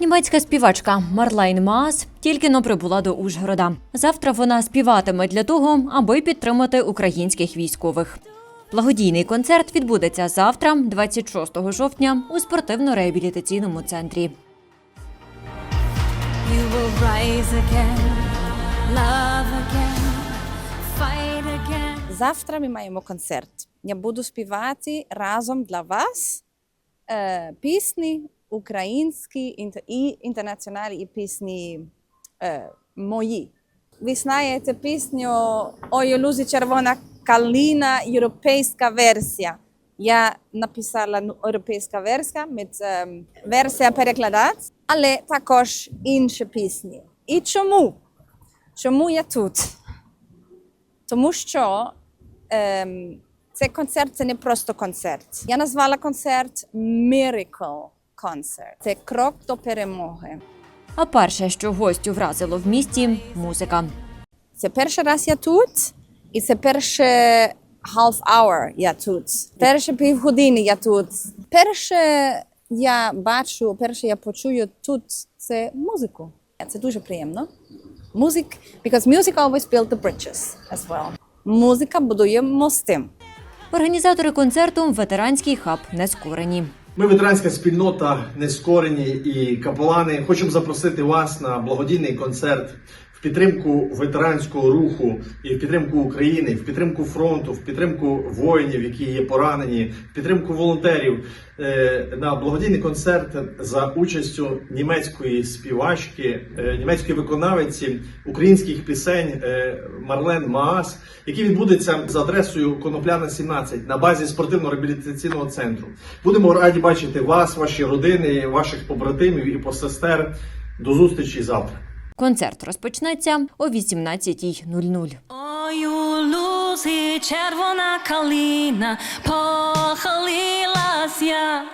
Німецька співачка Марлайн Маас тільки но прибула до Ужгорода. Завтра вона співатиме для того, аби підтримати українських військових. Благодійний концерт відбудеться завтра, 26 жовтня, у спортивно-реабілітаційному центрі. Завтра ми маємо концерт. Я буду співати разом для вас е, пісні українські і інтернаціональні пісні е, мої. Ви знаєте пісню «Ой, лузі червона калина, європейська версія. Я написала ну, європейська версія, версія перекладається, але також інші пісні. І чому? Чому я тут? Тому що ем, цей концерт це не просто концерт. Я назвала концерт Miracle Concert. Це крок до перемоги. А перше, що гостю вразило в місті музика. Це перший раз я тут, і це перше half hour я тут. Перше півгодини я тут. Перше я бачу, перше я почую тут це музику. Це дуже приємно. Music, because music always build the bridges as well. Музика будує мости. Організатори концерту ветеранський хаб Нескорені. Ми ветеранська спільнота Нескорені і капелани. Хочемо запросити вас на благодійний концерт підтримку ветеранського руху і в підтримку України, в підтримку фронту, в підтримку воїнів, які є поранені, в підтримку волонтерів е, на благодійний концерт за участю німецької співачки, е, німецької виконавиці українських пісень е, Марлен Маас, який відбудеться за адресою Конопляна 17 на базі спортивно-реабілітаційного центру. Будемо раді бачити вас, ваші родини, ваших побратимів і посестер. До зустрічі завтра. Концерт розпочнеться о 18.00. Ой, у лузі червона калина похилилась я.